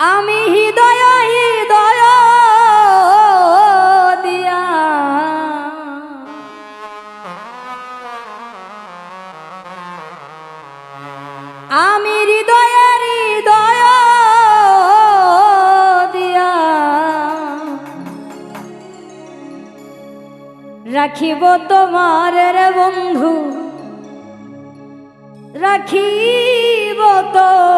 আমি হৃদয় হৃদয় দিয়া। আমি হৃদয় হৃদয় দিয়া। রাখিব তোমার রে বন্ধু রাখিব তোমারে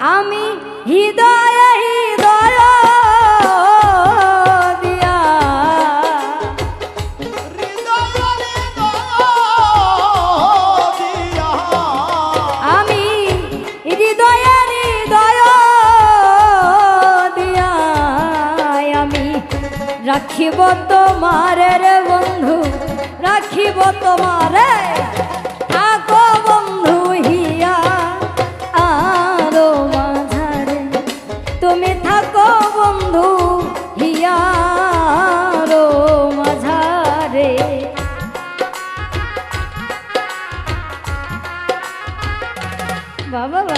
আমি হৃদয় হৃদয় রাখিব তোমার রে বন্ধু রাখিব তোমারে। Vamos blá.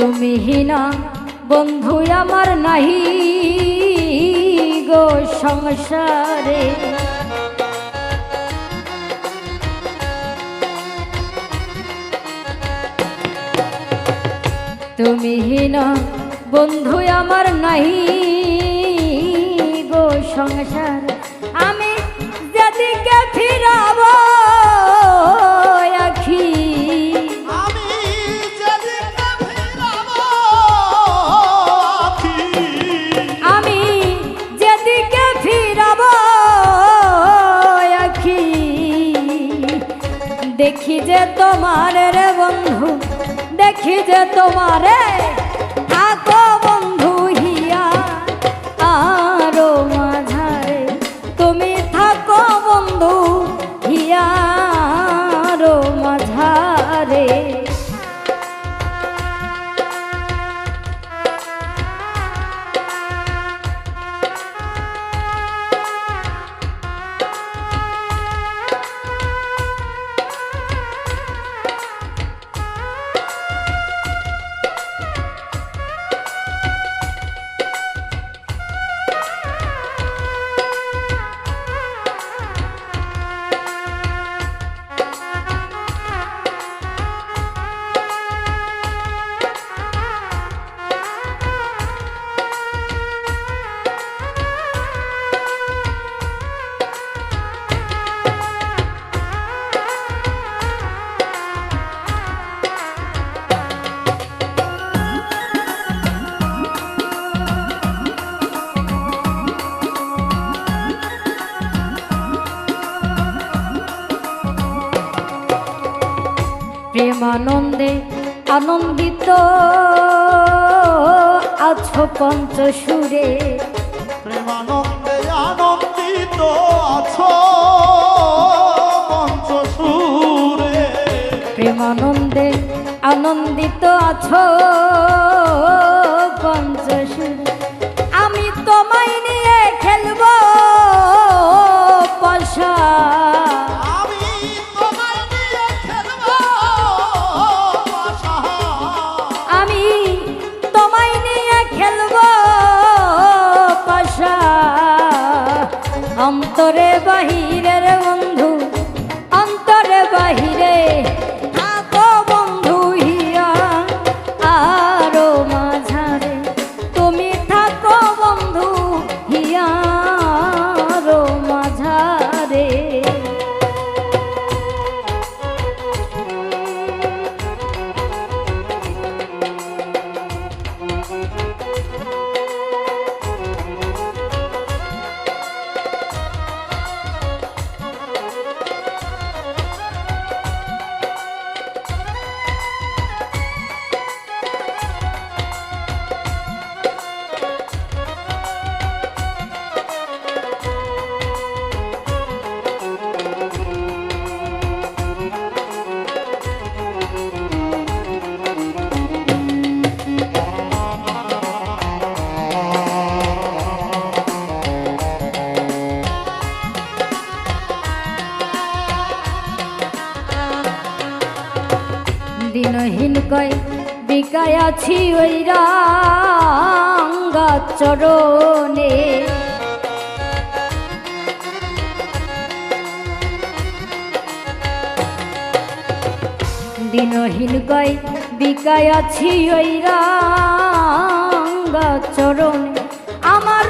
তুমি হিনা বন্ধু আমার নাহি গো সংসারে। তুমি হিনা বন্ধু আমার নাহি গো সংসার। আমি যে তোমার রে বন্ধু দেখি যে তোমারে প্রেমানন্দে আনন্দিত আছো পঞ্চসুরে। প্রেমানন্দে আনন্দিত আছো পঞ্চসুরে। প্রেমানন্দে আনন্দিত আছো পঞ্চসুরে। বিকায় আছি ওই রাঙ্গা চরণে। দিনহীন কয় বিকায় আছি ওই রাঙ্গা চরণে। আমার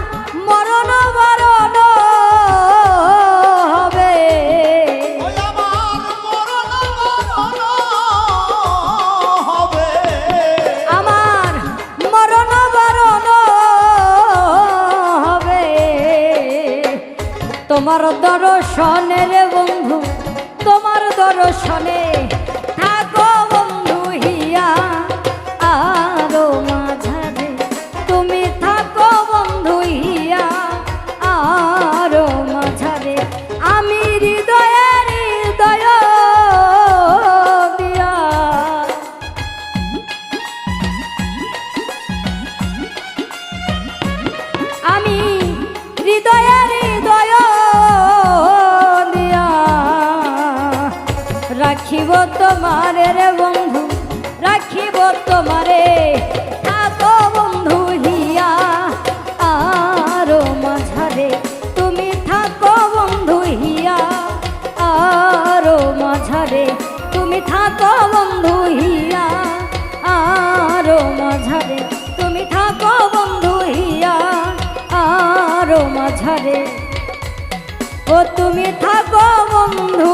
তোমার দর্শনের বন্ধু তোমার দর্শনে রাখিব তোমারে রে বন্ধু, রাখিব তোমারে। থাকো বন্ধু হিয়া, আরও মাঝারে। তুমি থাকো বন্ধু হিয়া, আরও মাঝারে। তুমি থাকো বন্ধু হিয়া, আরও মাঝারে। তুমি থাকো বন্ধু হিয়া, আরও মাঝারে। ও তুমি থাকো বন্ধু।